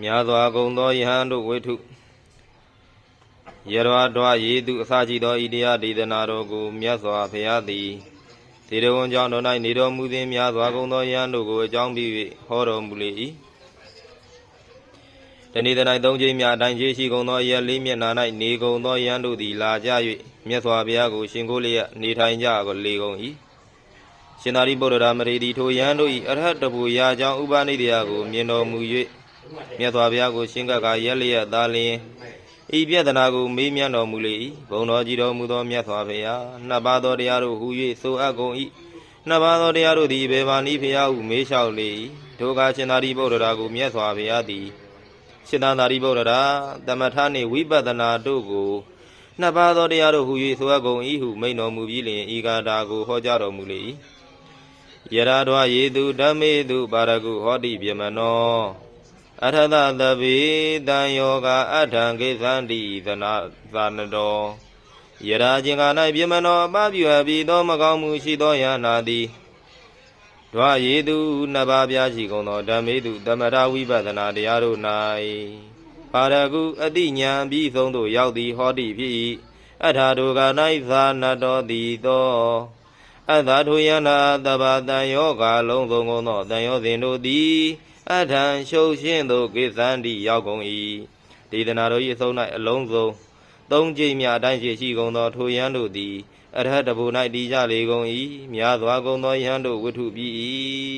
များစွာကုန်သောယဟန်တို့ဝိထုယရဝဒွာယေတုအစရှိသောဣတရားဒေသနာတော်ကိုမြတ်စွာဘုရားသည်သေရဝံကြောင့်တော်၌နေတော်မူသည်များစွာကုန်သောယဟန်တို့ကိုအကြောင်းပြု၍ဟောတော်မူလေ၏တနေ့တ၌သုံးချိန်များအတိုင်းရှိရှိကုန်သောအရက်လေးမျက်နာ၌နေကုန်သောယဟန်တို့သည်လာကြ၍မြတ်စွာဘုရားကိုရှင်ကိုလျက်နေထိုင်ကြကိုလေကုန်၏ရှင်သာရိပုတ္တရာမရေတီထိုယဟန်တို့၏အရဟတဘူရာကြောင့်ဥပနိဒေယကိုမြင်တော်မူ၍ မြတ်စွာဘုရားကိုရှင်ကကရက်လျက်သာလျင်ဤပြဒနာကိုမေးမြန်းတော်မူလေ၏ဘုံတော်ကြည်တော်မူသောမြတ်စွာဘုရားနှစ်ပါးသောတရားတို့ဟူ၍ဆိုအပ်ကုန်၏နှစ်ပါးသောတရားတို့သည်ဘေဘာနိဖုရားဟုမေးလျှောက်လေ၏ဒုက္ခရှင်သာရိပုတ္တရာကိုမြတ်စွာဘုရားသည်ရှင်သာသာရိပုတ္တရာတမထနှင့်ဝိပဿနာတို့ကိုနှစ်ပါးသောတရားတို့ဟူ၍ဆိုအပ်ကုန်၏ဟုမိန်တော်မူပြီးလျှင်ဤကာတာကိုဟောကြားတော်မူလေ၏ယရာတော်ယေတုဓမ္မေတုပါရကုဟောတိပြမနော အထသသဗေတံယောဂအထံကိသန္တိသနာသာနတော်ယရာခြင်းက၌ပြမနောအပပြုအပ်ပြီးသောမကောင်းမှုရှိသောယနာသည်ဒွါယေတုနှစ်ပါးပြားရှိကုန်သောဓမ္မေတုသမထဝိပဿနာတရားတို့၌ပါရကုအတိညာပြီးဆုံးသို့ရောက်သည်ဟောတိဖြစ်၏အထာဒုက၌သာနတော်သည်သော အတ္တထုယနာတဘာတန်ယောဂလုံးစုံကုန်သောတန်ယောစဉ်တို့သည်အထံရှုပ်ရှင်းသို့ကိသန္တိရောက်ကုန်၏ဒေသနာတော်၏အဆုံး၌အလုံးစုံသုံးကြိမ်မြအတိုင်းရှိရှိကုန်သောထိုယံတို့သည်အရဟတဘူ၌တည်ကြလေကုန်၏များစွာကုန်သောယဟန်တို့ဝိထုပြီး၏